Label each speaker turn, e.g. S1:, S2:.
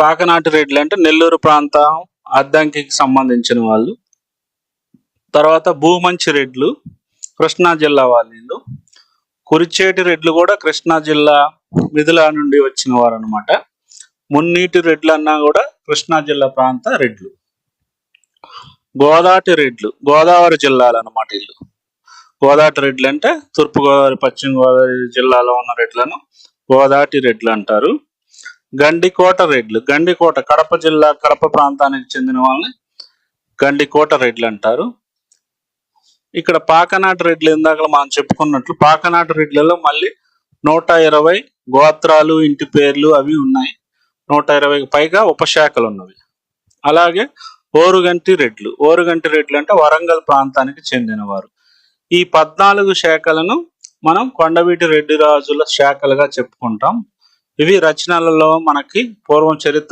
S1: పాకనాటి రెడ్లు అంటే నెల్లూరు ప్రాంతం అద్దంకికి సంబంధించిన వాళ్ళు. తర్వాత భూమంచి రెడ్లు కృష్ణా జిల్లా వాళ్ళు కురిచేటి రెడ్లు కూడా కృష్ణా జిల్లా మిథుల నుండి వచ్చిన వారు అనమాట మున్నీటి రెడ్లు అన్నా కూడా కృష్ణా జిల్లా ప్రాంత రెడ్లు. గోదావరి రెడ్లు గోదావరి జిల్లాలు అనమాట వీళ్ళు గోదావరి రెడ్లు అంటే తూర్పుగోదావరి పశ్చిమ గోదావరి జిల్లాలో ఉన్న రెడ్లను గోదావరి రెడ్లు అంటారు. గండికోట రెడ్లు. గండికోట కడప జిల్లా కడప ప్రాంతానికి చెందిన వాళ్ళని గండికోట రెడ్లు అంటారు. ఇక్కడ పాకనాటి రెడ్లు ఇందాక మనం చెప్పుకున్నట్లు పాకనాటి రెడ్లలో మళ్ళీ నూట ఇరవై గోత్రాలు ఇంటి పేర్లు అవి ఉన్నాయి. నూట ఇరవైకి పైగా ఉపశాఖలు ఉన్నవి అలాగే ఓరుగంటి రెడ్లు. ఓరుగంటి రెడ్లు అంటే వరంగల్ ప్రాంతానికి చెందినవారు. ఈ పద్నాలుగు శాఖలను మనం కొండవీటి రెడ్డి రాజుల శాఖలుగా చెప్పుకుంటాం. ఇవి రచనలలో మనకి పూర్వం చరిత్ర